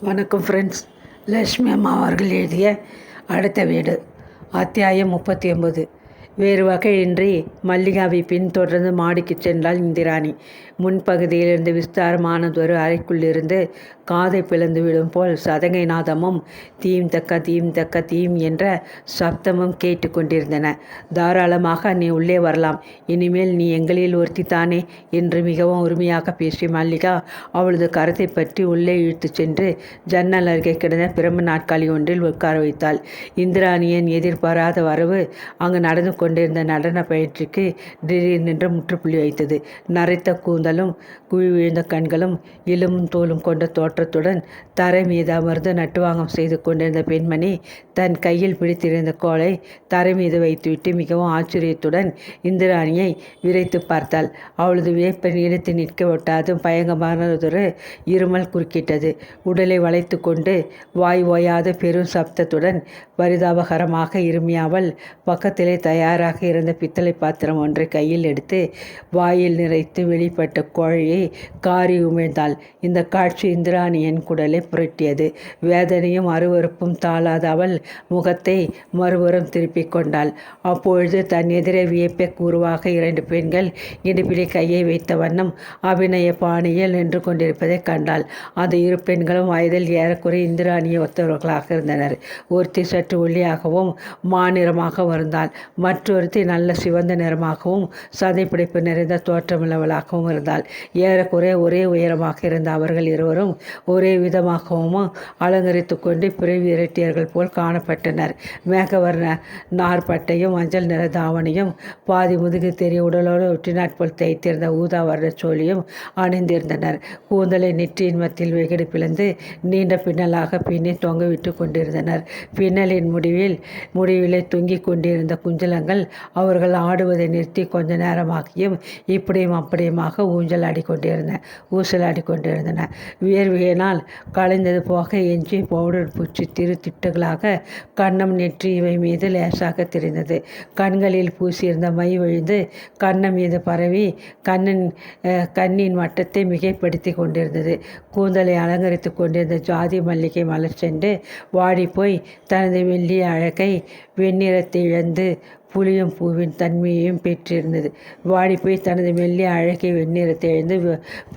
வணக்கம் ஃப்ரெண்ட்ஸ் லக்ஷ்மி அம்மா அவர்கள் எழுதிய அடுத்த வீடு அத்தியாயம் முப்பத்தி ஒன்பது வேறு வகையின்றி மல்லிகாவை பின்தொடர்ந்து மாடிக்கு சென்றாள் இந்திராணி. முன்பகுதியிலிருந்து விஸ்தாரமானதொரு அறைக்குள்ளிருந்து காதை பிளந்து விடும் போல் சதங்கை நாதமும் தீம் தக்க தீம் தக்க தீம் என்ற சப்தமும் கேட்டு கொண்டிருந்தன. தாராளமாக நீ உள்ளே வரலாம். இனிமேல் நீ எங்களில் ஒருத்தி தானே என்று மிகவும் உரிமையாக பேசிய மல்லிகா அவளது கரத்தை பற்றி உள்ளே இழுத்துச் சென்று ஜன்னல் அருகே கிடந்த பிரம்ம நாட்காலி ஒன்றில் உட்கார வைத்தாள். இந்திராணியன் எதிர்பாராத வரவு அங்கு நடந்து கொண்டிருந்த நடன பயிற்சிக்கு திடீரென்று முற்றுப்புள்ளி வைத்தது. நரைத்த கூந்தலும் குழி விழுந்த கண்களும் இலும் தோலும் கொண்ட தோற்றத்துடன் தரை மீது அமர்ந்து நட்டுவாங்கம் செய்து கொண்டிருந்த பெண்மணி தன் கையில் பிடித்திருந்த கோலை தரை மீது வைத்துவிட்டு மிகவும் ஆச்சரியத்துடன் இந்திராணியை விரைத்து பார்த்தாள். அவளது வியப்பை நினைத்து நிற்க விட்டாதும் பயங்கரமானதொரு இருமல் குறுக்கிட்டது. உடலை வளைத்து கொண்டு வாய் ஓயாத பெரும் சப்தத்துடன் பரிதாபகரமாக இருமியாமல் பக்கத்திலே தயாராக இருந்த பித்தளை பாத்திரம் ஒன்றை கையில் எடுத்து வாயில் நிறைத்து வெளிப்பட்ட கோழையை காரி உமிழ்ந்தாள். இந்த காட்சி இந்திராணியின் குடலை புரட்டியது. வேதனையும் அருவருப்பும் தாளாத அவள் முகத்தை மறுபுறம் திருப்பிக் கொண்டாள். அப்பொழுது தன் எதிரே வியப்பை கூறுவாக இரண்டு பெண்கள் இடுப்பிலே கையை வைத்த வண்ணம் அபிநய பாணியில் நின்று கொண்டிருப்பதை கண்டாள். அந்த இரு பெண்களும் வயதில் ஏறக்குறைய இந்திராணியை ஒத்தவர்களாக இருந்தனர். ஒருத்தி சற்று ஒல்லியாகவும் மாநிறமாக வருந்தாள். மற்றொருத்தி நல்ல சிவந்த நிறமாகவும் சதைப்பிடிப்பு நிறைந்த தோற்றமுள்ளவளாகவும் இருந்தாள். ஏறக்குறைய ஒரே உயரமாக இருந்த அவர்கள் இருவரும் ஒரே விதமாகவும் அலங்கரித்து கொண்டு பிறவி இரட்டியர்கள் போல் காணப்பட்டனர். மேகவர்ண நார்பட்டையும் மஞ்சள் நிற தாவணியும் பாதி முதுகு தெரிய உடலோடு ஒட்டினாற் போல் தைத்திருந்த ஊதா வர்ண சோழியும் அணிந்திருந்தனர். கூந்தலை நெற்றியின் மத்தியில் வெகுடு பிளந்து நீண்ட பின்னலாக பின்னி தொங்கவிட்டு கொண்டிருந்தனர். பின்னலின் முடிவில் முடிவிலே தொங்கிக் கொண்டிருந்த குஞ்சலங்கள் அவர்கள் ஆடுவதை நிறுத்தி கொஞ்ச நேரமாகியும் இப்படியும் அப்படியுமாக ஊஞ்சல் கொண்டிருந்தேன் ஊசலாடி கொண்டிருந்தன வியர்வையினால் கலைந்தது போக எஞ்சி பவுடர் பூச்சி திரு திட்டுகளாக கன்னம் நெற்றி இவை மீது லேசாக தெரிந்தது. கண்களில் பூசியிருந்த மை விழுந்து கன்னம் மீது பரவி கண்ணன் கண்ணின் வட்டத்தை மிகைப்படுத்தி கொண்டிருந்தது. கூந்தலை அலங்கரித்து கொண்டிருந்த ஜாதி மல்லிகை மலர் சென்று வாடிப்போய் தனது வெள்ளி அழகை வெண்ணிறத்தை இழந்து புளியும் பூவின் தன்மையையும் பெற்றிருந்தது. வாடிப்போய் தனது மெல்லிய அழகை வெண்ணிறத்தை இழந்து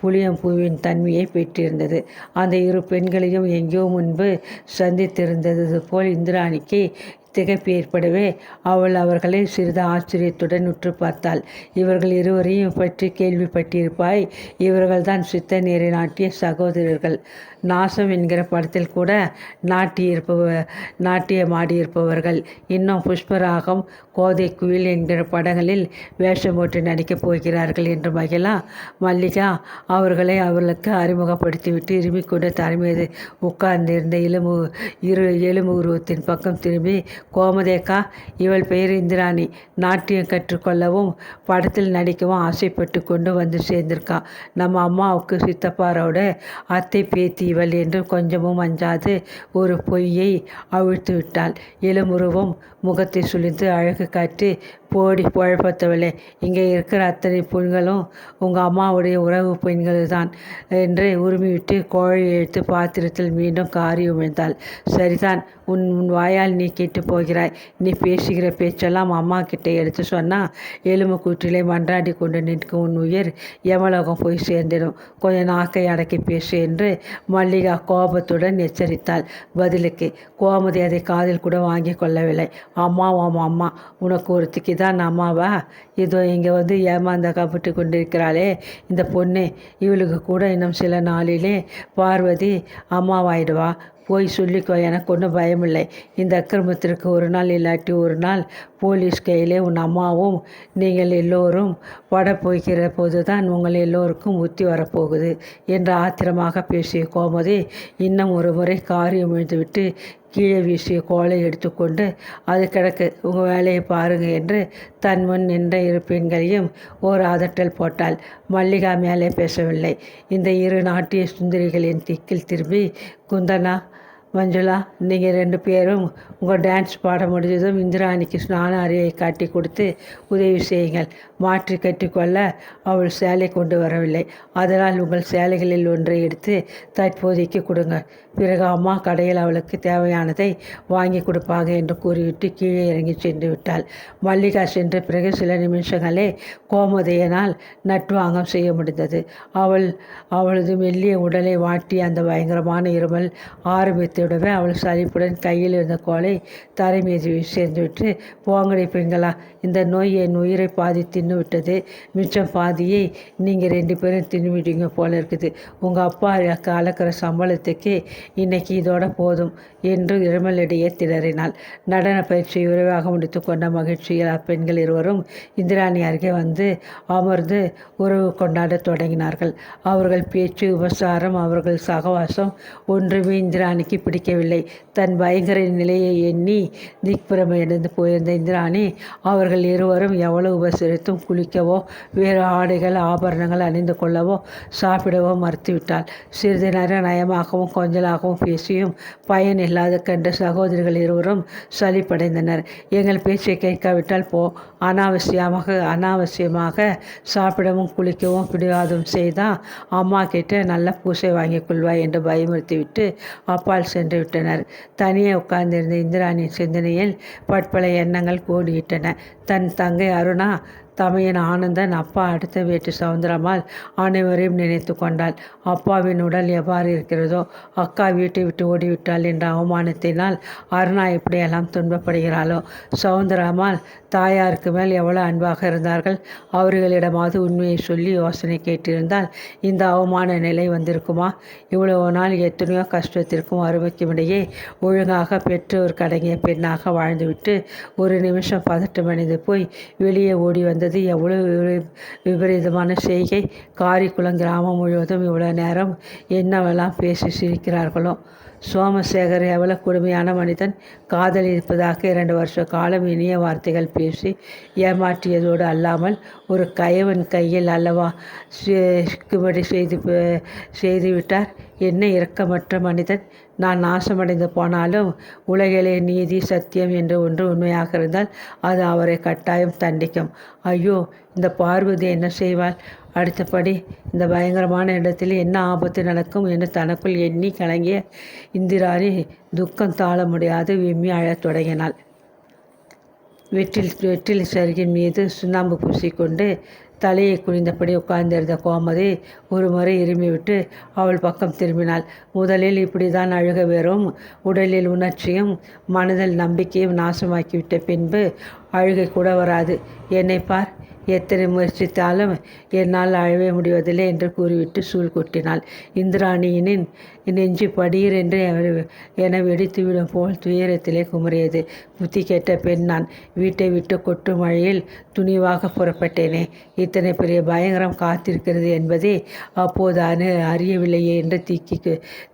புளியம் பூவின் தன்மையை பெற்றிருந்தது. அந்த இரு பெண்களையும் எங்கேயோ முன்பு சந்தித்திருந்தது போல் இந்திராணிக்கு திகைப்பு ஏற்படவே அவள் அவர்களை சிறிது ஆச்சரியத்துடன் உற்று பார்த்தாள். இவர்கள் இருவரையும் பற்றி கேள்விப்பட்டிருப்பாய். இவர்கள்தான் சித்த நீரை நாட்டிய சகோதரர்கள். நாசம் என்கிற படத்தில் கூட நாட்டியிருப்பவ நாட்டியமாடியிருப்பவர்கள் இன்னும் புஷ்பராகம் கோதை குயில் என்கிற படங்களில் வேஷம் போட்டு நடிக்கப் போகிறார்கள் என்று மகிழா மல்லிகா அவர்களை அவர்களுக்கு அறிமுகப்படுத்திவிட்டு இருமிக்கொண்டு தலைமையது உட்கார்ந்திருந்த எலும்பு இரு எலும்பு உருவத்தின் பக்கம் திரும்பி கோமதேக்கா இவள் பெயர் இந்திராணி நாட்டியம் கற்றுக்கொள்ளவும் படத்தில் நடிக்கவும் ஆசைப்பட்டு கொண்டு வந்து சேர்ந்திருக்கா. நம்ம அம்மாவுக்கு சித்தப்பாரோட அத்தை பேத்தி இவள் என்று கொஞ்சமும் அஞ்சாது ஒரு பொய்யை அவிழ்த்து விட்டாள். எலுமுருவும் முகத்தை சுழிந்து அழகு காட்டி போடி புழப்பத்தவில்லை இங்கே இருக்கிற அத்தனை பெண்களும் உங்கள் அம்மாவுடைய உறவு பெண்கள் தான் என்று உரிமைவிட்டு கோழி எடுத்து பாத்திரத்தில் மீண்டும் காரி உமிழ்ந்தாள். சரிதான் உன் உன் வாயால் நீ கேட்டு போகிறாய். நீ பேசுகிற பேச்செல்லாம் அம்மா கிட்டே எடுத்து சொன்னால் எலும்பு கூற்றிலே மன்றாடி கொண்டு நிற்கும் உன் உயிர் எமலோகம் போய் சேர்ந்திடும். கொஞ்சம் நாக்கை அடக்கி பேசு என்று மல்லிகா கோபத்துடன் எச்சரித்தாள். பதிலுக்கு கோமதி அதை காதில் கூட வாங்கி கொள்ளவில்லை. அம்மா அம்மா உனக்கு ஒருத்திக்கு இதுதான் அம்மாவா? இதோ இங்கே வந்து ஏமாந்த காப்பிட்டு கொண்டிருக்கிறாளே. இந்த பொண்ணு இவளுக்கு கூட இன்னும் சில நாளிலே பார்வதி அம்மாவாயிடுவா. போய் சொல்லிக்கோ எனக்கு ஒன்றும் பயமில்லை. இந்த அக்கிரமத்திற்கு ஒரு நாள் இல்லாட்டி ஒரு நாள் போலீஸ் கையிலே உன் அம்மாவும் நீங்கள் எல்லோரும் பட போய்கிற போது தான் உங்கள் எல்லோருக்கும் உத்தி வரப்போகுது என்று ஆத்திரமாக பேசிய கோமதி இன்னும் ஒரு முறை காரியம் விழுந்துவிட்டு கீழே வீசிய கோலை எடுத்துக்கொண்டு அது கிடக்கு உங்கள் வேலையை பாருங்கள் என்று தன் முன் நின்ற இரு பெண்களையும் ஓர் அதட்டல் போட்டாள். மல்லிகா மேலே பேசவில்லை. இந்த இரு நாட்டிய சுந்தரிகளின் திக்கில் திரும்பி குந்தனா மஞ்சுளா நீங்கள் ரெண்டு பேரும் உங்கள் டான்ஸ் பாட முடிஞ்சதும் இந்திராணிக்கு ஸ்நான அறையை காட்டி கொடுத்து உதவி செய்யுங்கள். மாற்றி கட்டிக்கொள்ள அவள் சேலை கொண்டு வரவில்லை. அதனால் உங்கள் சேலைகளில் ஒன்றை எடுத்து தற்போதைக்கு கொடுங்க. பிறகு அம்மா கடையில் அவளுக்கு தேவையானதை வாங்கி கொடுப்பாங்க என்று கூறிவிட்டு கீழே இறங்கி சென்று விட்டாள். மல்லிகா சென்ற பிறகு சில நிமிஷங்களே கோமதையனால் நட்வாங்கம் செய்ய முடிந்தது. அவள் அவளது மெல்லிய உடலை வாட்டி அந்த பயங்கரமான இருமல் ஆரம்பித்து விடவே அவள் சலிப்புடன் கையில் இருந்த கோலை தரை மீது சேர்ந்துவிட்டு போங்கடி பெண்களா இந்த நோய் என் உயிரை பாதி தின்னு விட்டது. மிச்சம் பாதியை நீங்கள் ரெண்டு பேரும் தின்னுவிட்டீங்க போல இருக்குது. உங்கள் அப்பா கலக்கிற சம்பளத்துக்கு இன்னைக்கு இதோட போதும் என்று இருமலிடையே திணறினாள். நடன பயிற்சியை விரைவாக முடித்து கொண்ட மகிழ்ச்சியில் அப்பெண்கள் இருவரும் இந்திராணி அருகே வந்து அமர்ந்து உறவு கொண்டாடத் தொடங்கினார்கள். அவர்கள் பேச்சு உபசாரம் அவர்கள் சகவாசம் ஒன்றுமே இந்திராணிக்கு பிடிக்கவில்லை. தன் பயங்கர நிலையை எண்ணி திக்புறமடைந்து போயிருந்த இந்திராணி அவர்கள் இருவரும் எவ்வளவு உபசரித்தும் குளிக்கவோ வேறு ஆடைகள் ஆபரணங்கள் அணிந்து கொள்ளவோ சாப்பிடவோ மறுத்துவிட்டாள். சிறிது நேரம் நயமாகவும் கொஞ்சலாகவும் பேசியும் பயன் இல்லாத கண்ட சகோதரிகள் இருவரும் சளிப்படைந்தனர் எங்கள் பேச்சை கேட்காவிட்டால் போ. அனாவசியமாக அனாவசியமாக சாப்பிடவும் குளிக்கவும் பிடிவாதும் செய்தால் அம்மா கிட்ட நல்ல பூசை வாங்கிக் கொள்வாய் என்று பயமுறுத்திவிட்டு அப்பால் சென்று விட்டனர் தனியே உட்கார்ந்திருந்த இந்திராணியின் சிந்தனையில் பற்பல எண்ணங்கள் கூடிவிட்டன தன் தங்கை அருணா தமையன் ஆனந்தன் அப்பா அடுத்த வீட்டு சவுந்தரம்மாள் அனைவரையும் நினைத்து கொண்டாள். அப்பாவின் உடல் எவ்வாறு இருக்கிறதோ அக்கா வீட்டை விட்டு ஓடிவிட்டாள் என்ற அவமானத்தினால் அருணா எப்படியெல்லாம் துன்பப்படுகிறாளோ சவுந்தரம்மாள் தாயாருக்கு மேல் எவ்வளோ அன்பாக இருந்தார்கள். அவர்களிடமாவது உண்மையை சொல்லி யோசனை கேட்டிருந்தால் இந்த அவமான நிலை வந்திருக்குமா? இவ்வளவு நாள் எத்தனையோ கஷ்டத்திற்கும் அருமைக்கும் இடையே ஒழுங்காக பெற்றோர் கடங்கிய பெண்ணாக வாழ்ந்துவிட்டு ஒரு நிமிஷம் பதட்டமடைந்து போய் வெளியே ஓடி வந்தது எவ்வளோ விபரீதமான செய்கை. காரிக்குளம் கிராமம் முழுவதும் இவ்வளோ நேரம் என்னவெல்லாம் பேசி சிரிக்கிறார்களோ சோமசேகர் எவ்வளோ கொடுமையான மனிதன் காதலிப்பதாக இரண்டு வருஷ காலம் இனிய வார்த்தைகள் பேசி ஏமாற்றியதோடு அல்லாமல் ஒரு கயவன் கையில் அல்லவா சிக்கும்படி செய்து செய்துவிட்டார். என்ன இரக்கமற்ற மனிதன். நான் நாசமடைந்து போனாலும் உலகிலே நீதி சத்தியம் என்று ஒன்று உண்மையாக இருந்தால் அது அவரை கட்டாயம் தண்டிக்கும். ஐயோ இந்த பார்வதி என்ன செய்வாள்? அடுத்தபடி இந்த பயங்கரமான இடத்தில் என்ன ஆபத்து நடக்கும் என்று தனக்குள் எண்ணி கலங்கிய இந்திராணி துக்கம் தாழ முடியாது விம்மி அழத் தொடங்கினாள். வெற்றில் வெற்றில் சருகின் மீது சுண்ணாம்பு பூசிக்கொண்டு தலையை குனிந்தபடி உட்கார்ந்திருந்த கோமதி ஒரு முறை இருமிவிட்டு அவள் பக்கம் திரும்பினாள். முதலில் இப்படி தான் அழுக வெறும் உடலில் உணர்ச்சியும் மனதில் நம்பிக்கையும் நாசமாக்கிவிட்ட பின்பு அழுகை கூட வராது. என்னை பார் எத்தனை முயற்சித்தாலும் என்னால் அழவே முடிவதில்லை என்று கூறிவிட்டு சூழ் கொட்டினாள். இந்திராணியினின் நெஞ்சு படீர் என்று என வெடித்துவிடும் போல் துயரத்திலே குமரியது புத்தி கெட்ட பெண் நான். வீட்டை விட்டு கொட்டும் மழையில் துணிவாக புறப்பட்டேனே. இத்தனை பெரிய பயங்கரம் காத்திருக்கிறது என்பதே அப்போது அணு அறியவில்லையே என்று திக்கி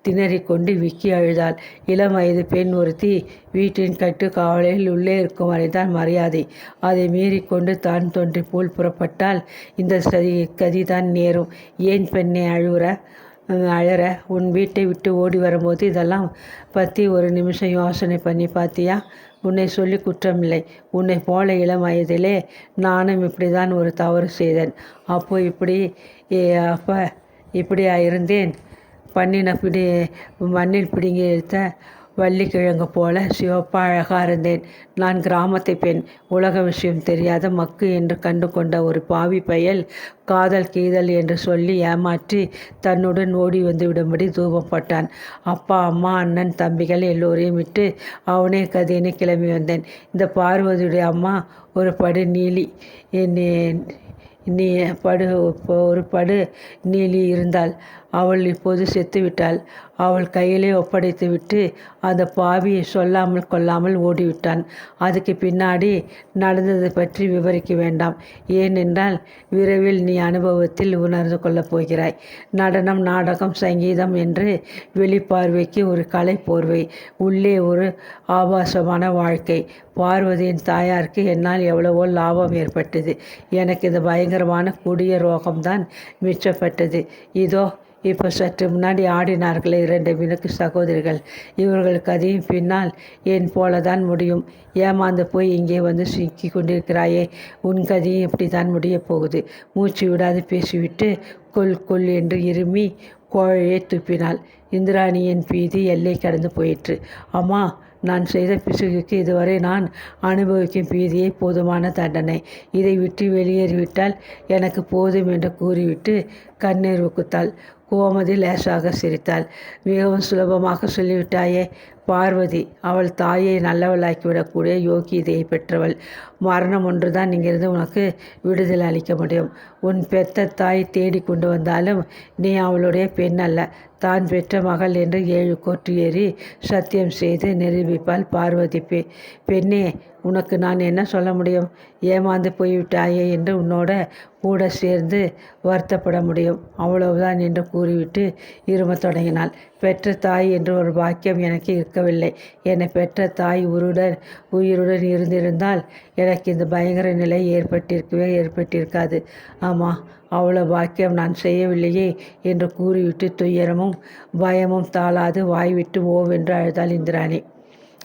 திணறிக்கொண்டு விக்கி அழுதாள். இளம் வயது பெண் ஒருத்தி வீட்டின் கட்டு காவலையில் உள்ளே இருக்கும் வரைதான் மரியாதை. அதை மீறிக்கொண்டு தான் தோன்றி போல் புறப்பட்டால் இந்த சதி கதிதான் நேரும். ஏன் பெண்ணை அழுவுற? அழற? உன் வீட்டை விட்டு ஓடி வரும்போது இதெல்லாம் பற்றி ஒரு நிமிஷம் யோசனை பண்ணி பார்த்தியா உன்னை சொல்லி குற்றமில்லை. உன்னை போல இளம் வயதிலே நானும் இப்படி தான் ஒரு தவறு செய்தேன். அப்போ இப்படி அப்போ இப்படியா இருந்தேன் பண்ணின பிடி மண்ணில் பிடுங்கி எடுத்த வள்ளிக்கிழங்கு போல சிவப்பா அழகா இருந்தேன். நான் கிராமத்தை பெண். உலக விஷயம் தெரியாத மக்கு என்று கண்டு கொண்ட ஒரு பாவி பயல் காதல் கீதல் என்று சொல்லி ஏமாற்றி தன்னுடன் ஓடி வந்து விடும்படி தூபப்பட்டான் அப்பா அம்மா அண்ணன் தம்பிகள் எல்லோரையும் விட்டு அவனே கதையினை கிளம்பி வந்தேன். இந்த பார்வதியுடைய அம்மா ஒரு படு நீலி நீ படு ஒரு படு நீலி இருந்தால் அவள் இப்போது செத்துவிட்டாள். அவள் கையிலே ஒப்படைத்து விட்டு அந்த பாவியை சொல்லாமல் கொள்ளாமல் ஓடிவிட்டான். அதுக்கு பின்னாடி நடந்ததை பற்றி விவரிக்க வேண்டாம். ஏனென்றால் விரைவில் நீ அனுபவத்தில் உணர்ந்து கொள்ளப் போகிறாய். நடனம் நாடகம் சங்கீதம் என்று வெளிப்பார்வைக்கு ஒரு கலை போர்வை. உள்ளே ஒரு ஆபாசமான வாழ்க்கை. பார்வதியின் தாயாருக்கு என்னால் எவ்வளவோ லாபம் ஏற்பட்டது. எனக்கு இந்த பயங்கரமான கொடிய ரோகம்தான் மிச்சப்பட்டது. இதோ இப்போ சற்று முன்னாடி ஆடினார்களே இரண்டு மினுக்கு சகோதரிகள். இவர்கள் கதையும் பின்னால் என் போலதான் முடியும். ஏமாந்து போய் இங்கே வந்து சிக்கி கொண்டிருக்கிறாயே உன் கதையும் இப்படி தான் முடியப் போகுது. மூச்சு விடாது பேசிவிட்டு கொல் கொல் என்று இருமி கோழையை துப்பினாள். இந்திராணியின் பீதி எல்லை கடந்து போயிற்று. அம்மா நான் செய்த பிசுகுக்கு இதுவரை நான் அனுபவிக்கும் பீதியே போதுமான தண்டனை. இதை விட்டு வெளியேறிவிட்டால் எனக்கு போதும் என்று கூறிவிட்டு கண்ணீர் உக்குத்தாள் கோமதி லேசாக சிரித்தாள். மிகவும் சுலபமாக சொல்லிவிட்டாயே பார்வதி. அவள் தாயை நல்லவளாக்கிவிடக்கூடிய யோகியதையை பெற்றவள். மரணம் ஒன்றுதான் இங்கிருந்து உனக்கு விடுதலை அளிக்க முடியும். உன் பெத்த தாய் தேடி கொண்டு வந்தாலும் நீ அவளுடைய பெண் அல்ல. தான் பெற்ற மகள் என்று ஏழு கோற்று ஏறி சத்தியம் செய்து நிரூபிப்பாள் பார்வதி. பெ பெண்ணே உனக்கு நான் என்ன சொல்ல முடியும்? ஏமாந்து போய்விட்டாயே என்று உன்னோட கூட சேர்ந்து வருத்தப்பட முடியும். அவ்வளவுதான் என்று கூறிவிட்டு இருமத் தொடங்கினாள். பெற்ற தாய் என்று ஒரு பாக்கியம் எனக்கு இருக்கவில்லை. என்னை பெற்ற தாய் உருடன் உயிருடன் இருந்திருந்தால் எனக்கு இந்த பயங்கர நிலை ஏற்பட்டிருக்கவே ஏற்பட்டிருக்காது. ஆமாம் அவ்வளோ பாக்கியம் நான் செய்யவில்லையே என்று கூறிவிட்டு துயரமும் பயமும் தாளாது வாய்விட்டு ஓவென்று அழுதாள் இந்திராணி.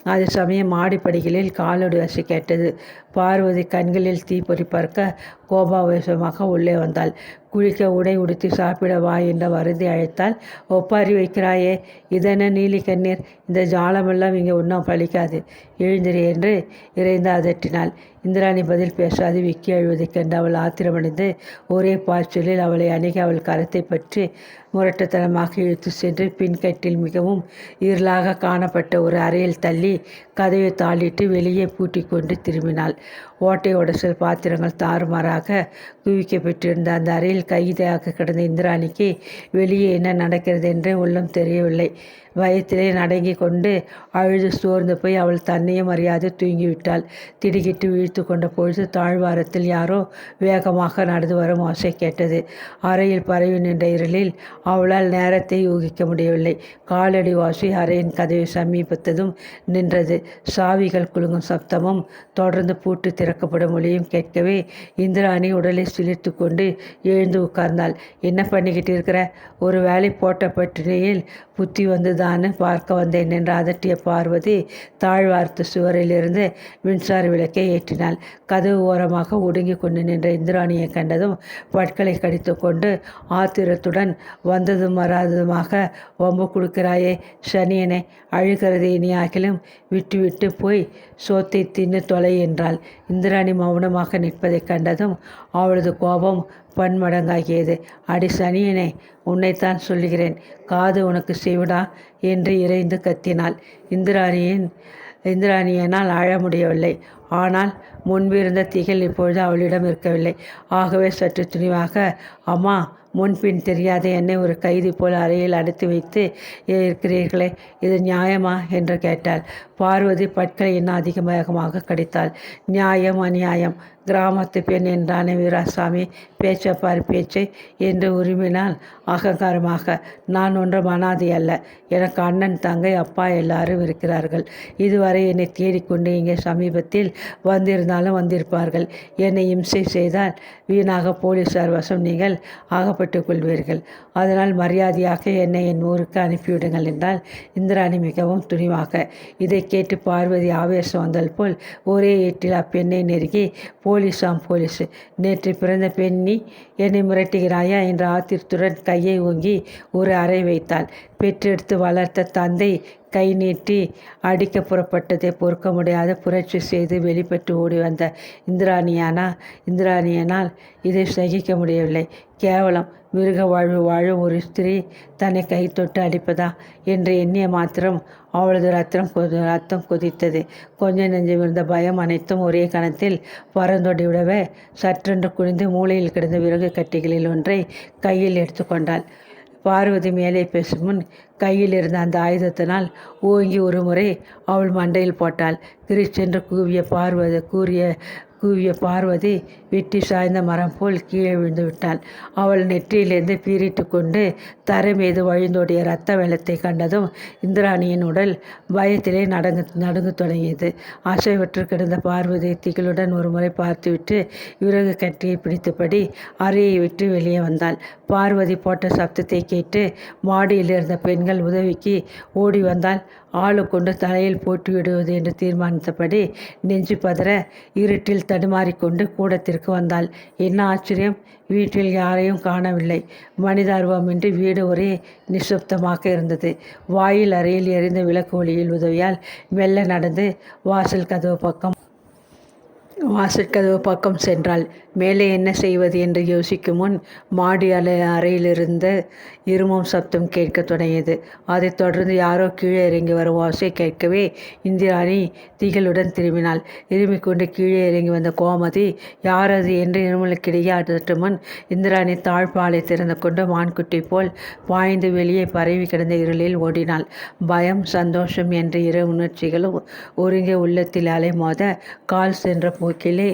அது சமயம் மாடிப்படிகளில் காலடி வசி கேட்டது. பார்வதி கண்களில் தீப்பொறி பார்க்க கோபாவேசமாக உள்ளே வந்தாள். குளிக்க உடை உடுத்தி சாப்பிட வா என்ற வருந்தி அழைத்தால் ஒப்பாரி வைக்கிறாயே இதென்ன நீலி கண்ணீர்? இந்த ஜாலமெல்லாம் இங்கே ஒன்றும் பழிக்காது. எழுந்திரி என்று இறைந்து அதட்டினாள். இந்திராணி பதில் பேசாது விக்கி அழுவதைக் கண்டு அவள் ஆத்திரமடைந்து ஒரே பாய்ச்சலில் அவளை அணுகி அவள் கரத்தை பற்றி முரட்டுத்தனமாக இழுத்து சென்று பின்கட்டில் மிகவும் இருளாக காணப்பட்ட ஒரு அறையில் தள்ளி கதவை தாளிட்டு வெளியே பூட்டி கொண்டு திரும்பினாள். ஓட்டை சில பாத்திரங்கள் தாறுமாறாக குவிக்கப்பட்டிருந்த அந்த அறையில் கைதாக கிடந்த இந்திராணிக்கு வெளியே என்ன நடக்கிறது என்று உள்ளம் தெரியவில்லை. பயத்திலே நடங்கி கொண்டு அழுது சோர்ந்து போய் அவள் தன்னையும் அறியாது தூங்கிவிட்டாள். திடுக்கிட்டு வீழ்த்து கொண்ட பொழுது தாழ்வாரத்தில் யாரோ வேகமாக நடந்து வரும் ஓசை கேட்டது. அறையில் பரவி நின்ற இருளில் அவளால் நேரத்தை யூகிக்க முடியவில்லை. காலடி வாசி அறையின் கதவை சமீபத்ததும் நின்றது. சாவிகள் குலுங்கும் சப்தமும் தொடர்ந்து பூட்டு திறக்கப்படும் மொழியும் கேட்கவே இந்திராணி உடலை சிலிர்த்து கொண்டு எழுந்து உட்கார்ந்தாள். என்ன பண்ணிக்கிட்டு இருக்கிற? ஒரு வேலை போட்ட பட்டினியில் புத்தி வந்துதான்னு பார்க்க வந்தேன் என்று அதட்டிய பார்வதி தாழ்வார்த்து சுவரிலிருந்து மின்சார விளக்கை ஏற்றினாள். கதவு ஓரமாக ஒடுங்கி கொண்டு நின்ற இந்திராணியை கண்டதும் பட்களை கடித்து கொண்டு ஆத்திரத்துடன் வந்ததும் வராததுமாக வம்பு கொடுக்கிறாயே சனியனை அழுகிறது இனியாகிலும் விட்டு விட்டு போய் சோத்தை தின்னு தொலை என்றாள். இந்திராணி மௌனமாக நிற்பதைக் கண்டதும் அவளது கோபம் பன்மடங்காகியது. அடி சனியனே உன்னைத்தான் சொல்லுகிறேன். காது உனக்கு செய்விடா என்று இறைந்து கத்தினாள். இந்திராணியின் இந்திராணியனால் ஆழ முடியவில்லை. ஆனால் முன்பிருந்த திகில் இப்பொழுது அவளிடம் இருக்கவில்லை. ஆகவே சற்று துணிவாக அம்மா முன்பின் தெரியாத என்னை ஒரு கைதி போல் அறையில் அடைத்து வைத்து இருக்கிறீர்களே இது நியாயமா? என்று கேட்டாள். பார்வதி பற்களை இன்னும் அதிகமாக வேகமாக கடித்தாள். நியாயம் அநியாயம். கிராமத்து பெண் என்றானே வீராசாமி. பேச்சப்பார் பேச்சை என்று உரிமினால் அகங்காரமாக நான் ஒன்று மனாதி அல்ல. எனக்கு அண்ணன் தங்கை அப்பா எல்லாரும் இருக்கிறார்கள். இதுவரை என்னை தேடிக்கொண்டு இங்கே சமீபத்தில் வந்திருந்தாலும் வந்திருப்பார்கள். என்னை இம்சை செய்தால் வீணாக போலீசார் வசம் நீங்கள் அகப்பட்டுக் கொள்வீர்கள். அதனால் மரியாதையாக என்னை என் ஊருக்கு அனுப்பிவிடுங்கள் என்றால் இந்திராணி மிகவும் துணிவாக. இதை கேட்டு பார்வதி ஆவேசம் வந்தால் போல் ஒரே ஏட்டில் அப்பெண்ணை நெருங்கி போலீஸாம் போலீஸ் நேற்று பிறந்த பெண்ணி என்னை மிரட்டுகிறாயா என்ற ஆத்திரத்துடன் கையை ஓங்கி ஒரு அறை வைத்தாள். பெற்றெடுத்து வளர்த்த தந்தை கை நீட்டி அடிக்க புறப்பட்டதை பொறுக்க முடியாத புரட்சி செய்து வெளிப்பட்டு ஓடி வந்த இந்திராணியானா இந்திராணியனால் இதை சகிக்க முடியவில்லை. கேவலம் மிருக வாழ்வு வாழும் ஒரு ஸ்திரீ தன்னை கை தொட்டு அடிப்பதா என்று எண்ணிய மாத்திரம் அவளது ரத்தம் கொதி ரத்தம் கொதித்தது. கொஞ்ச நெஞ்சம் இருந்த பயம் அனைத்தும் ஒரே கணத்தில் பறந்தோடி விடவே சற்றென்று குனிந்து மூலையில் கிடந்த விறகு கட்டிகளில் ஒன்றை கையில் எடுத்துக்கொண்டாள் பார்வதி மேலே பேசும் முன் கையில் இருந்த அந்த ஆயுதத்தினால் ஓங்கி ஒரு முறை அவள் மண்டையில் போட்டாள். கிரிச்சென்று கூவிய பார்வதி கூறிய கூவிய பார்வதி வெட்டி சாய்ந்த மரம் போல் கீழே விழுந்து விட்டாள். அவள் நெற்றியிலிருந்து பீறிட்டு கொண்டு தரை மீது வழிந்தோடிய இரத்த வெள்ளத்தை கண்டதும் இந்திராணியின் உடல் பயத்திலே நடங்கு நடுங்க தொடங்கியது. அசைவற்று கிடந்த பார்வதி திகளுடன் ஒரு முறை பார்த்துவிட்டு இறகு கட்டியை பிடித்தபடி அறையை விட்டு வெளியே வந்தாள். பார்வதி போட்ட சப்தத்தை கேட்டு மாடியில் இருந்த பெண்கள் உதவிக்கு ஓடி வந்தால் ஆளு கொண்டு தலையில் போட்டு விடுவது என்று தீர்மானித்தபடி நெஞ்சு பதற இருட்டில் தடுமாறிக்கொண்டு கூடத்திற்கு வந்தாள். என்ன ஆச்சரியம்? வீட்டில் யாரையும் காணவில்லை. மனிதார்வமின்றி வீடு ஒரே நிசப்தமாக இருந்தது. வாயில் அறையில் எரிந்த விளக்கு ஒளியில் உதவியால் மெல்ல நடந்து வாசல் கதவு பக்கம் வாசற்கதவு பக்கம் சென்றாள். மேலே என்ன செய்வது என்று யோசிக்கும் முன் மாடி அலை அறையிலிருந்த இருமும் சப்தம் கேட்கத் தொடங்கியது. அதைத் தொடர்ந்து யாரோ கீழே இறங்கி வரும் வாசை கேட்கவே இந்திராணி திகளுடன் திரும்பினாள். இருமி கொண்டு கீழே இறங்கி வந்த கோமதி யார் அது? என்று இருமலுக்கிடையே அதற்கு முன் இந்திராணி தாழ்பாலை திறந்து கொண்டு மான்குட்டி போல் பாய்ந்து வெளியே பரவி கிடந்த இருளில் ஓடினாள். பயம் சந்தோஷம் என்ற இரு உணர்ச்சிகளும் ஒருங்கே உள்ளத்தில் அலைமோத கால் சென்ற போக்கிலே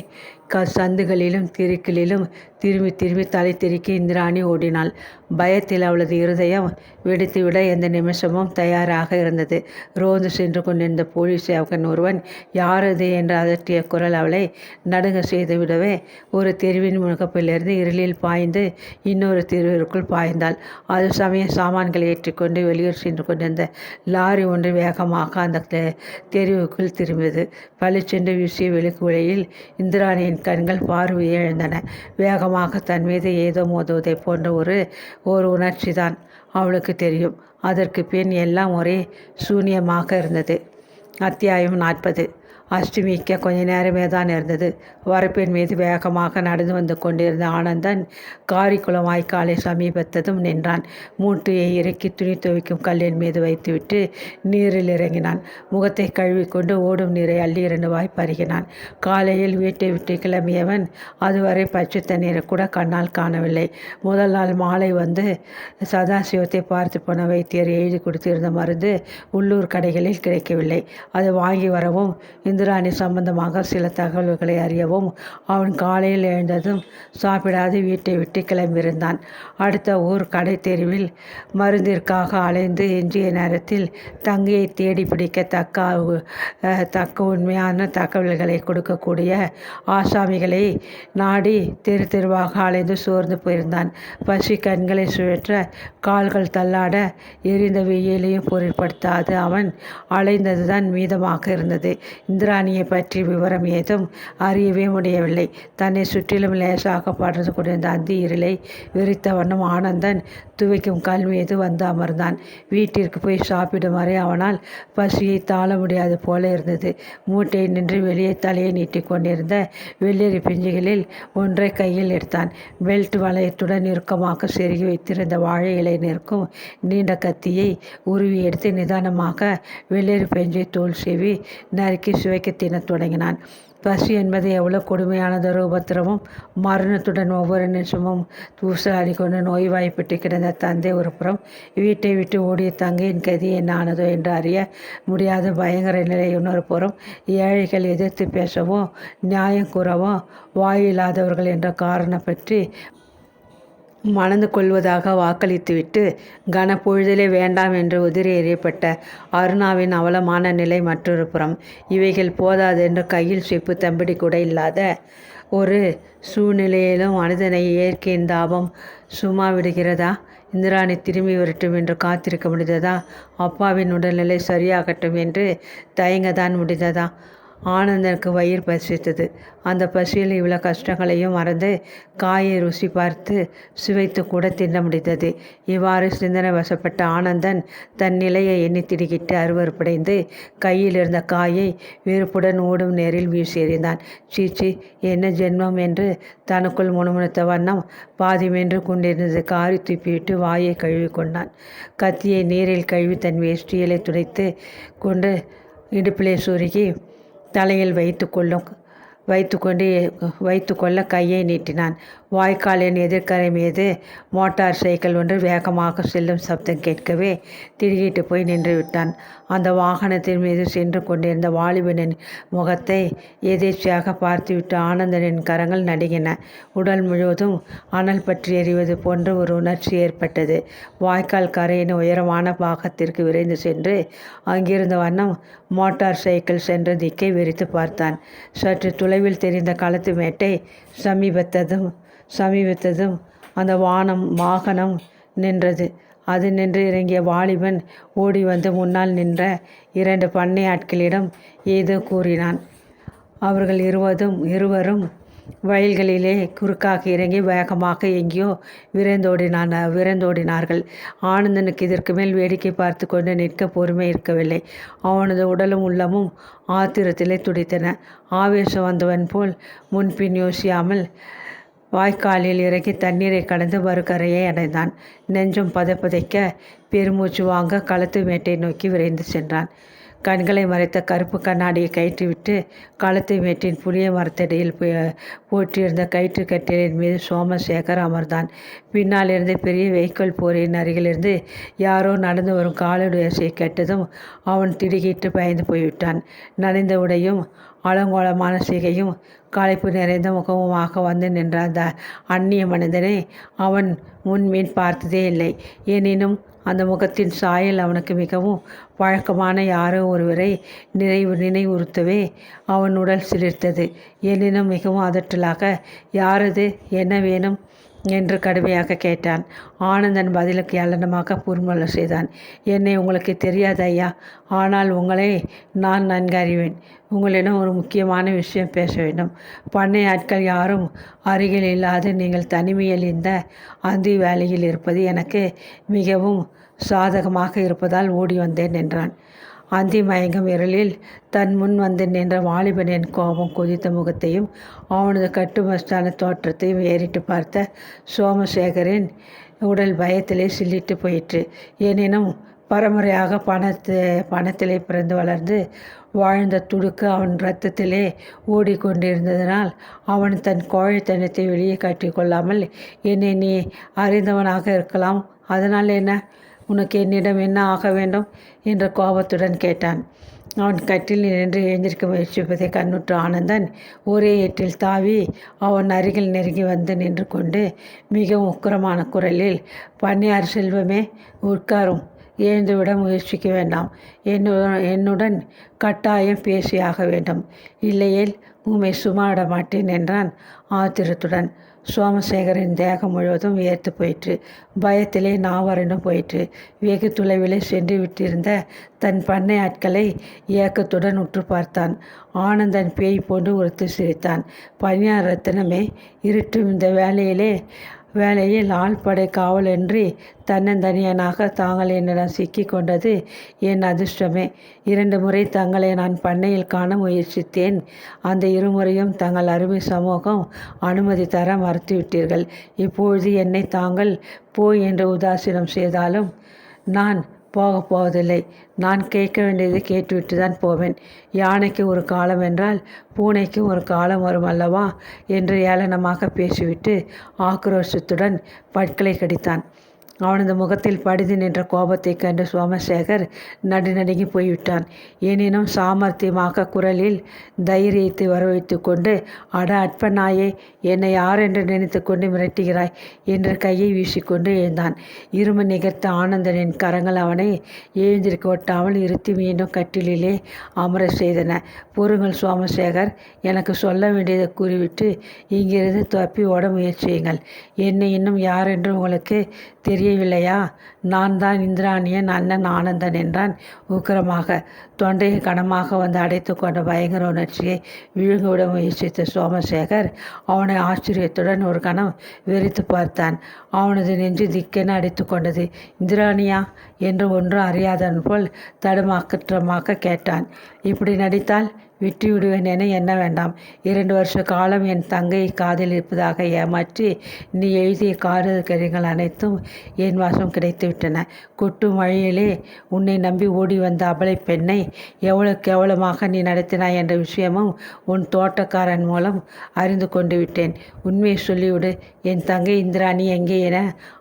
க சந்துகளிலும் திருக்களிலும் திரும்பி திரும்பி தலை திருக்கி இந்திராணி ஓடினாள். பயத்தில் அவளது இருதயம் வெடித்துவிட எந்த நிமிஷமும் தயாராக இருந்தது. ரோந்து சென்று கொண்டிருந்த போலீஸ் சேவகன் ஒருவன் யாரது என்று அதட்டிய குரல் அவளை நடுங்க செய்துவிடவே ஒரு தெருவின் முகப்பிலிருந்து இருளில் பாய்ந்து இன்னொரு தெருவிற்குள் பாய்ந்தாள். அது சமயம் சாமான்களை ஏற்றிக்கொண்டு வெளியூர் சென்று கொண்டிருந்த லாரி ஒன்று வேகமாக அந்த தெ- தெருவுக்குள் திரும்பியது. பளிச்சென்று வீசிய விளக்கு வழியில் இந்திராணியின் கண்கள் பார்வையை இழந்தன. வேகமாக தன் மீது ஏதோ மோதுவதை போன்ற ஒரு ஒரு உணர்ச்சி தான் அவளுக்கு தெரியும். அதற்கு பின் எல்லாம் ஒரே சூனியமாக இருந்தது. அத்தியாயம் நாற்பது. அஷ்டமிக்க கொஞ்ச நேரமே தான் இருந்தது. வரப்பின் மீது வேகமாக நடந்து வந்து கொண்டிருந்த ஆனந்தன் காரிக்குளம் வாய்க்காலை சமீபத்ததும் நின்றான். மூட்டையை இறக்கி துணி துவைக்கும் கல்லின் மீது வைத்துவிட்டு நீரில் இறங்கினான். முகத்தை கழுவிக்கொண்டு ஓடும் நீரை அள்ளி இரண்டு வாய் பருகினான். காலையில் வீட்டை விட்டு கிளம்பியவன் அதுவரை பச்சை தண்ணீரை கூட கண்ணால் காணவில்லை. முதல் நாள் மாலை வந்து சதாசிவத்தை பார்த்து போன வைத்தியர் எழுதி கொடுத்திருந்த மருந்து உள்ளூர் கடைகளில் கிடைக்கவில்லை. அதை வாங்கி வரவும் இந்திராணி சம்பந்தமாக சில தகவல்களை அறியவும் அவன் காலையில் எழுந்ததும் சாப்பிடாது வீட்டை விட்டு கிளம்பியிருந்தான். அடுத்த ஊர் கடை தெருவில் மருந்திற்காக அலைந்து எஞ்சிய நேரத்தில் தங்கையை தேடி பிடிக்க தக்க தக்க உண்மையான தகவல்களை கொடுக்கக்கூடிய ஆசாமிகளை நாடி தெரு தெருவாக அலைந்து சோர்ந்து போயிருந்தான். பசி கண்களை சுழற்ற கால்கள் தள்ளாட எரிந்த வெயிலையும் பொருட்படுத்தாது அவன் அலைந்ததுதான் மீதமாக இருந்தது. இந்த இந்திராணியை பற்றி விவரம் ஏதும் அறியவே முடியவில்லை. தன்னை சுற்றிலும் லேசாக படர்ந்து கொண்டிருந்த அந்தி இருளை விரித்த வண்ணம் ஆனந்தன் துவைக்கும் கல் மீது வந்து அமர்ந்தான். வீட்டிற்கு போய் சாப்பிடும் வரை அவனால் பசியை தாழ முடியாது போல இருந்தது. மூட்டை நின்று வெளியே தலையை நீட்டிக் கொண்டிருந்த வெள்ளரி பிஞ்சுகளில் ஒன்றை கையில் எடுத்தான். பெல்ட் வளையத்துடன் இறுக்கமாக செருகி வைத்திருந்த வாழை இலை நிற்கும் நீண்ட கத்தியை உருவி எடுத்து நிதானமாக வெள்ளரி பெஞ்சை தோல் செவி நறுக்கி சுவை சுவைக்க தின்னத் தொடங்கினான். பசி என்பது எவ்வளோ கொடுமையானதொரு உபத்திரமும் மரணத்துடன் ஒவ்வொரு நிமிஷமும் தூசலாடி கொண்டு நோய்வாய்ப்பட்டு கிடந்த தந்தை ஒரு புறம் வீட்டை விட்டு ஓடிய தங்கையின் கதி என்ன ஆனதோ என்று அறிய முடியாத பயங்கர நிலை. இன்னொரு புறம் ஏழைகள் எதிர்த்து பேசவோ நியாயம் கூறவோ வாயில்லாதவர்கள் என்ற காரணம் பற்றி மணந்து கொள்வதாக வாக்களித்துவிட்டு கனப்பொழுதிலே வேண்டாம் என்று உதிரி எறியப்பட்ட அருணாவின் அவலமான நிலை மற்றொரு புறம். இவைகள் போதாதென்று கையில் செப்பு தம்பிடி கூட இல்லாத ஒரு சூழ்நிலையிலும் மனிதனை இயற்கையின் தாபம் சும்மா விடுகிறதா? இந்திராணி திரும்பி வரட்டும் என்று காத்திருக்க முடிந்ததா? அப்பாவின் உடல்நிலை சரியாகட்டும் என்று தயங்கத்தான் முடிந்ததா? ஆனந்தனுக்கு வயிறு பசித்தது. அந்த பசியில் இவ்வளோ கஷ்டங்களையும் மறந்து காயை ருசி பார்த்து சுவைத்து கூட தின்ன முடிந்தது. இவ்வாறு சிந்தனை வசப்பட்ட ஆனந்தன் தன் நிலையை எண்ணி திடுக்கிட்டு அருவருப்படைந்து கையில் இருந்த காயை வெறுப்புடன் ஓடும் நேரில் வீசி எறிந்தான். சீச்சி என்ன ஜென்மம் என்று தனக்குள் முணுமுணுத்த வண்ணம் பாதி மென்று கொண்டிருந்தது. காரி துப்பிவிட்டு வாயை கழுவி கொண்டான். கத்தியை நீரில் கழுவி தன் வேஷ்டியலை துடைத்து கொண்டு இடுப்பிலே சுருகி தலையில் வைத்து கொள்ளும் வைத்துக்கொண்டு வைத்துக்கொள்ள கையை நீட்டினான். வாய்க்காலின் எதிர்கரை மீது மோட்டார் சைக்கிள் ஒன்று வேகமாக செல்லும் சப்தம் கேட்கவே திடுக்கிட்டு போய் நின்று விட்டான் அந்த வாகனத்தின் மீது சென்று கொண்டிருந்த வாலிபனின் முகத்தை எதேச்சையாக பார்த்துவிட்டு ஆனந்தனின் கரங்கள் நடுங்கின. உடல் முழுவதும் அனல் பற்றி எறிவது போன்ற ஒரு உணர்ச்சி ஏற்பட்டது. வாய்க்கால் கரையின் உயரமான பாகத்திற்கு விரைந்து சென்று அங்கிருந்த வண்ணம் மோட்டார் சைக்கிள் சென்ற திக்கை விரித்து பார்த்தான். சற்று தொலைவில் தெரிந்த களத்து மேட்டை சமீபத்ததும் சமீபத்ததும் அந்த வானம் வாகனம் நின்றது. அது நின்று இறங்கிய வாலிபன் ஓடி வந்து முன்னால் நின்ற இரண்டு பண்ணை ஆட்களிடம் ஏதோ கூறினான். அவர்கள் இருவதும் இருவரும் வயல்களிலே குறுக்காக இறங்கி வேகமாக எங்கேயோ விரைந்தோடினான் விரைந்தோடினார்கள். ஆனந்தனுக்கு இதற்கு மேல் வேடிக்கை பார்த்து கொண்டு நிற்க பொறுமை இருக்கவில்லை. அவனது உடலும் உள்ளமும் ஆத்திரத்திலே துடித்தன. ஆவேசம் வந்தவன் போல் முன்பின் யோசியாமல் வாய்க்காலில் இறங்கி தண்ணீரை கடந்து மறுக்கரையை அடைந்தான். நெஞ்சம் பதைப்பதைக்க பெருமூச்சு வாங்க களத்து மேட்டை நோக்கி விரைந்து சென்றான். கண்களை மறைத்த கருப்பு கண்ணாடியை கயிற்றுவிட்டு களத்து மேட்டின் புளிய மரத்தடியில் போற்றியிருந்த கயிற்று கட்டிலின் மீது சோமசேகர் அமர்ந்தான். பின்னால் இருந்து பெரிய வெஹிக்கிள் போரின் அருகிலிருந்து யாரோ நடந்து வரும் காலுடையசை கேட்டதும் அவன் திடுக்கிட்டு பயந்து போய்விட்டான். நனைந்த உடையும் அலங்கோலமான சிகையும் களைப்பு நிறைந்த முகமுமாக வந்து நின்ற அந்த அந்நிய மனிதனை. அவன் முன்மீன் பார்த்ததே இல்லை. எனினும் அந்த முகத்தின் சாயல் அவனுக்கு மிகவும் வழக்கமான யாரோ ஒருவரை நினைவு நினைவுறுத்தவே அவன் உடல் சிலிர்த்தது. எனினும் மிகவும் அதற்றலாக யாரது? என்ன வேணும்? என்று கடுமையாக கேட்டான். ஆனந்தன் பதிலுக்கு ஏளனமாக புரிமலர் செய்தான். என்னை உங்களுக்கு தெரியாது ஐயா. ஆனால் உங்களை நான் நன்கு அறிவேன் உங்களிடம் ஒரு முக்கியமான விஷயம் பேச வேண்டும். பண்ணை ஆட்கள் யாரும் அருகில் இல்லாது நீங்கள் தனிமையில் இந்த அந்தி வேலையில் இருப்பது எனக்கு மிகவும் சாதகமாக இருப்பதால் ஓடி வந்தேன் என்றான். அந்தி மயங்கும் விரலில் தன் முன் வந்து நின்ற வாலிபனின் கோபம் குதித்த முகத்தையும் அவனது கட்டுமஸ்தான தோற்றத்தையும் ஏறிட்டு பார்த்த சோமசேகரின் உடல் பயத்திலே சில்லிட்டு போயிற்று. எனினும் பரம்பரையாக பணத்து பணத்திலே பிறந்து வளர்ந்து வாழ்ந்த துடுக்கு அவன் இரத்தத்திலே ஓடிக்கொண்டிருந்ததனால் அவன் தன் கோழைத்தனத்தை வெளியே காட்டிக்கொள்ளாமல் என்னை நீ அறிந்தவனாக இருக்கலாம். அதனால் என்ன? உனக்கு என்னிடம் என்ன ஆக வேண்டும்? என்ற கோபத்துடன் கேட்டான். அவன் கட்டில் நின்று எழுந்திருக்க முயற்சிப்பதை கண்ணுற்ற ஆனந்தன் ஒரே எட்டில் தாவி அவன் அருகில் நெருங்கி வந்து நின்று கொண்டு மிகவும் உக்கிரமான குரலில் பன்னியார் செல்வமே உட்காரும். எழுந்துவிட முயற்சிக்க வேண்டாம். என்னுடன் என்னுடன் கட்டாயம் பேசியாக வேண்டும். இல்லையேல் உம்மை சுமாட மாட்டேன் என்றான் ஆத்திரத்துடன். சோமசேகரின் தேகம் முழுவதும் ஏற்று போயிற்று. பயத்திலே நாவரண்டும் போயிற்று. வெகு தொலைவிலே சென்று விட்டிருந்த தன் பண்ணை ஆட்களை ஏக்கத்துடன் உற்று பார்த்தான். ஆனந்தன் பேய் போன்று உறுத்து சிரித்தான். பனியார் ரத்தினமே இருட்டும் இந்த வேலையிலே வேலையில் ஆள்படை காவலின்றி தன்னந்தனியனாக தாங்கள் என்னிடம் சிக்கி கொண்டது என் அதிர்ஷ்டமே. இரண்டு முறை தங்களை நான் பண்ணையில் காண முயற்சித்தேன். அந்த இருமுறையும் தங்கள் அருமை சமூகம் அனுமதி தர மறுத்துவிட்டீர்கள். இப்பொழுது என்னை தாங்கள் போய் என்று உதாசீனம் செய்தாலும் நான் போகப் போவதில்லை நான் கேட்க வேண்டியதை கேட்டுவிட்டு தான் போவேன். யானைக்கு ஒரு காலம் என்றால் பூனைக்கு ஒரு காலம் வரும் அல்லவா? என்று ஏளனமாக பேசிவிட்டு ஆக்ரோஷத்துடன் பற்களை கடித்தான். அவனது முகத்தில் படிந்து நின்ற கோபத்தை கண்டு சோமசேகர் நடுநடுங்கி போய்விட்டான். எனினும் சாமர்த்தியமாக குரலில் தைரியத்தை வரவைத்து கொண்டு அட அற்பனாயே என்னை யார் என்று நினைத்து கொண்டு மிரட்டுகிறாய்? என்று கையை வீசிக்கொண்டு எழுந்தான். இரும நிகர்த்த ஆனந்தனின் கரங்கள் அவனை எழுந்திருக்க ஒட்டாமல் இருத்தி மீண்டும் கட்டிலே அமர செய்தன. பொறுங்கள் சோமசேகர் எனக்கு சொல்ல வேண்டியதை கூறிவிட்டு இங்கிருந்து தப்பி ஓட முயற்சியுங்கள். என்னை இன்னும் யார் என்று உங்களுக்கு தெரியவில்லையா நான் தான் இந்திராணியன் அண்ணன் ஆனந்தன் என்றான். உக்கிரமாக தொண்டையை கனமாக வந்து அடைத்து கொண்ட பயங்கர உணர்ச்சியை விழுங்கிவிட முயற்சித்த சோமசேகர் அவனை ஆச்சரியத்துடன் ஒரு கணம் வெறித்து பார்த்தான். அவனது நெஞ்சு திக்கென அடித்து கொண்டது. இந்திராணியா? என்று ஒன்றும் அறியாதன் போல் தடுமாற்றமாக கேட்டான். இப்படி நடித்தால் விட்டுவிடுவேன் என எண்ண வேண்டாம். இரண்டு வருஷ காலம் என் தங்கையை காதலிப்பதாக ஏமாற்றி நீ எழுதிய காதல் கதைகள் அனைத்தும் என் வாசம் கிடைத்துவிட்டன. கொட்டு மழையிலே உன்னை நம்பி ஓடி வந்த அபலை பெண்ணை எவ்வளவு கேவலமாக நீ நடத்தினாய் என்ற விஷயமும் உன் தோட்டக்காரன் மூலம் அறிந்து கொண்டு விட்டேன். உண்மையை சொல்லிவிடு. என் தங்கை இந்திராணி எங்கே என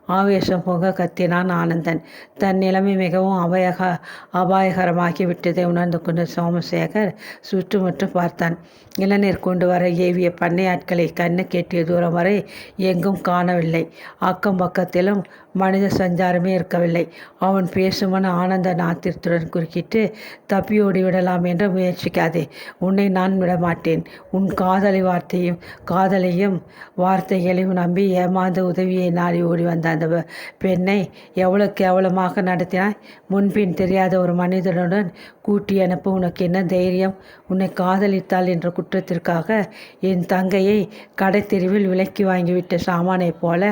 ஆவேசம் போக கத்தினான் ஆனந்தன். தன் நிலைமை மிகவும் அபாயக அபாயகரமாகி விட்டதை உணர்ந்து கொண்ட சோமசேகர் சுற்றுமுற்று பார்த்தான். இளநீர் கொண்டு வர ஏவிய பண்ணை ஆட்களை கண்ணு கேட்டிய தூரம் வரை எங்கும் காணவில்லை. அக்கம் பக்கத்திலும் மனித சஞ்சாரமே இருக்கவில்லை. அவன் பேசுமன் ஆனந்த நாத்திரத்துடன் குறுக்கிட்டு தப்பி விடலாம் என்று முயற்சிக்காதே. உன்னை நான் விடமாட்டேன். உன் காதலை வார்த்தையும் காதலையும் வார்த்தைகளையும் நம்பி ஏமாந்த உதவியை நாடி ஓடி வந்தான். அந்த பெண்ணை எவ்வளோ கேவலமாக நடத்தினாய்? முன்பின் தெரியாத ஒரு மனிதனுடன் கூட்டி அனுப்ப உனக்கு என்ன தைரியம்? உன்னை காதலித்தாள் என்ற குற்றத்திற்காக என் தங்கையை கடைத்தெருவில் விலக்கி வாங்கிவிட்ட சாமானைப் போல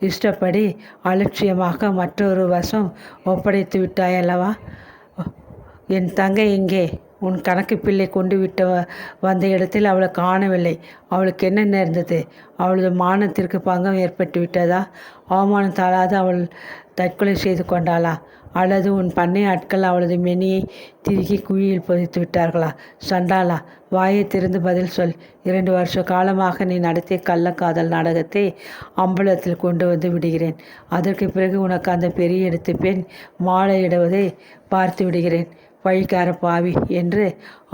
இஷ்டப்படி அலட்சியமாக மற்றொரு வசம் ஒப்படைத்து விட்டாய் அல்லவா? என் தங்கை இங்கே. உன் கணக்கு பிள்ளை கொண்டு விட்ட வந்த இடத்தில் அவளை காணவில்லை. அவளுக்கு என்ன நேர்ந்தது அவளது மானத்திற்கு பங்கம் ஏற்பட்டு விட்டதா அவமானத்தாழாது அவள் தற்கொலை செய்து கொண்டாளா? அல்லது உன் பண்ணை ஆட்கள் அவளது மெனியை திருகி குழியில் புதைத்து விட்டார்களா? சண்டாளா வாயை திறந்து பதில் சொல். இரண்டு வருஷ காலமாக நீ நடத்திய கள்ளக்காதல் நாடகத்தை அம்பலத்தில் கொண்டு வந்து விடுகிறேன். அதற்கு பிறகு உனக்கு அந்த பெரிய எடுத்து பெண் மாலையிடுவதை பார்த்து விடுகிறேன். பழிக்கார பாவி என்று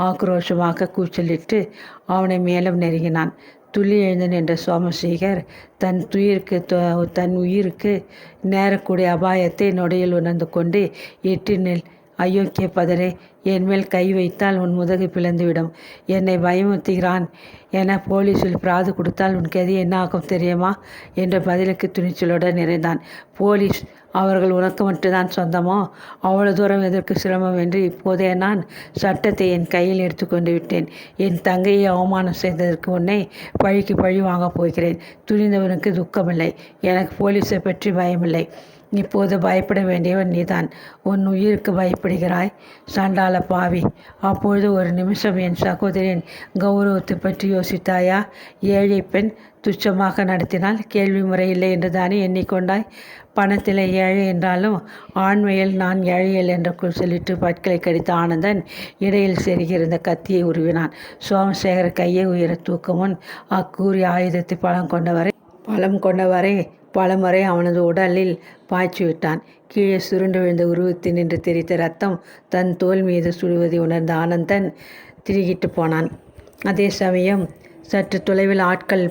ஆக்ரோஷமாக கூச்சலிட்டு அவனை மேலும் நெருங்கினான். துள்ளி எழுந்து நின்ற சோமசேகர். தன் துயிருக்கு தன் உயிருக்கு நேரக்கூடிய அபாயத்தை நொடியில் உணர்ந்து கொண்டு எட்டு நெல். அயோக்கிய பதரே என் மேல் கை வைத்தால் உன் முதுகு பிளந்துவிடும். என்னை பயமுறுத்துகிறான் என போலீஸில் பிராது கொடுத்தால் உன் கதி என்ன ஆகும் தெரியுமா? என்ற பதிலுக்கு துணிச்சலுடன் நிறைந்தான். போலீஸ் அவர்கள் உனக்கு மட்டும்தான் சொந்தமோ? அவ்வளோ தூரம் எதற்கு சிரமம் என்று இப்போதே நான் சட்டத்தை என் கையில் எடுத்துக்கொண்டு விட்டேன். என் தங்கையை அவமானம் செய்ததற்கு உன்னை பழிக்கு பழி வாங்கப் போகிறேன். துணிந்தவனுக்கு துக்கமில்லை. எனக்கு போலீஸை பற்றி பயமில்லை. இப்போது பயப்பட வேண்டியவன் நீதான். உன் உயிருக்கு பயப்படுகிறாய்? சண்டால பாவி. அப்பொழுது ஒரு நிமிஷம் என் சகோதரின் கௌரவத்தை பற்றி யோசித்தாயா? ஏழை பெண் துச்சமாக நடத்தினால் கேள்வி முறையில்லை என்று தானே எண்ணிக்கொண்டாய்? பணத்தில் ஏழை என்றாலும் ஆண்மையில் நான் ஏழையல் என்று சொல்லிட்டு பட்களை கடித்த ஆனந்தன் இடையில் செருகியிருந்த கத்தியை உருவினான். சோமசேகர கையை உயர தூக்கமுன் அக்கூறிய ஆயுதத்தை பலம் கொண்டவரை பலம் கொண்டவரை பலமுறை அவனது உடலில் பாய்ச்சி விட்டான். கீழே சுருண்டு விழுந்த உருவத்தில் நின்று தெரித்த ரத்தம் தன் தோல் மீது சுடுவதை உணர்ந்த ஆனந்தன் திருகிட்டு போனான். அதே சமயம் சற்று தொலைவில் ஆட்கள்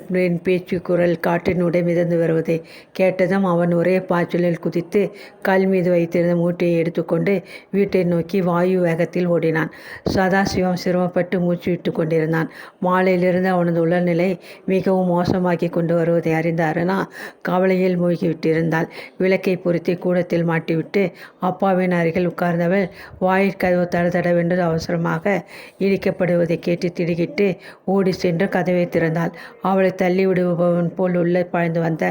பேச்சு குரல் காட்டினுடைய மிதந்து வருவதை கேட்டதும் அவன் ஒரே பாய்ச்சலில் குதித்து கல் மீது வைத்திருந்த மூட்டையை எடுத்துக்கொண்டு வீட்டை நோக்கி வாயு வேகத்தில் ஓடினான். சதாசிவம் சிரமப்பட்டு மூச்சு விட்டு கொண்டிருந்தான். மாலையிலிருந்து அவனது உடல்நிலை மிகவும் மோசமாக்கி கொண்டு வருவதை அறிந்த அருணா கவலையில் மூழ்கிவிட்டிருந்தாள். விளக்கை பொருத்தி கூடத்தில் மாட்டிவிட்டு அப்பாவின் அருகில் உட்கார்ந்தவள் வாயிற்கதவு தடதடவென்று அவசரமாக இடிக்கப்படுவதை கேட்டு திடுகிட்டு ஓடி சென்று கதை கதவை திறந்தாள். அவளை தள்ளிவிடுபவன் போல் உள்ளே பாய்ந்து வந்த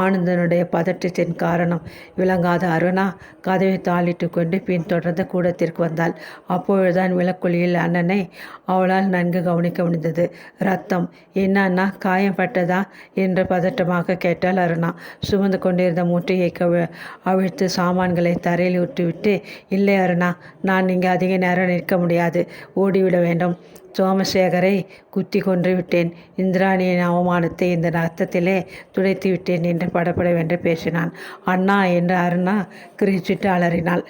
ஆனந்தனுடைய பதற்றத்தின் காரணம். விளங்காத அருணா கதவை தாளிட்டு கொண்டு பின் தொடர்ந்து கூடத்திற்கு வந்தாள். அப்பொழுதுதான் விளக்குழியில் அண்ணனை அவளால் நன்கு கவனிக்க முடிந்தது. ரத்தம் என்னன்னா காயம் பட்டதா? என்று பதட்டமாக கேட்டாள் அருணா. சுமந்து கொண்டிருந்த மூட்டையை கவி அவிழ்த்து சாமான்களை தரையில் விட்டுவிட்டு இல்லை அருணா நான் இங்கே அதிக நேரம் நிற்க முடியாது. ஓடிவிட வேண்டும். சோமசேகரை குத்தி கொன்று விட்டேன் இந்திராணியின் அவமானத்தை இந்த ரத்தத்திலே துடைத்து விட்டேன் என்று படப்படவென்று பேசினான். அண்ணா என்று அருணா கிரிச்சிட்டு அலறினாள்.